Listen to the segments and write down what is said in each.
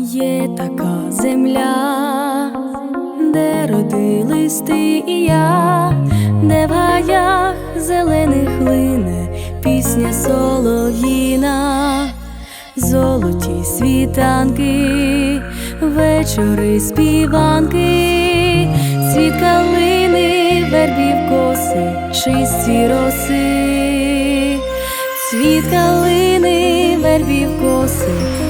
Є така земля, де родились ти і я, де в гаях зелених лине пісня солов'їна, золоті світанки, вечори співанки, світ калини, вербів коси, чисті роси, світ калини, вербів коси,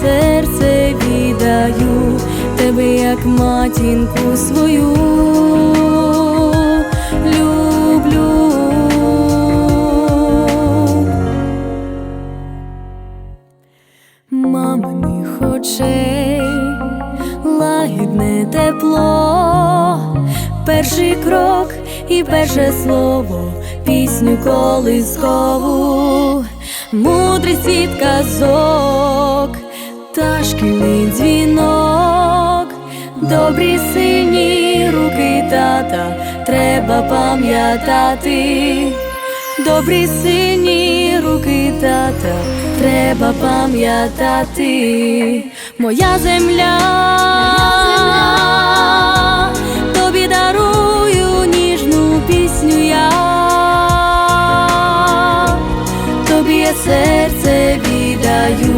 серце віддаю, тебе як матінку свою. Люблю. Маминих очей, лагідне тепло, перший крок і перше слово, пісню колискову, мудрий світ казок, та дзвінок, добрі сині руки тата, треба пам'ятати. Добрі сині руки тата, треба пам'ятати, моя земля, серце віддаю,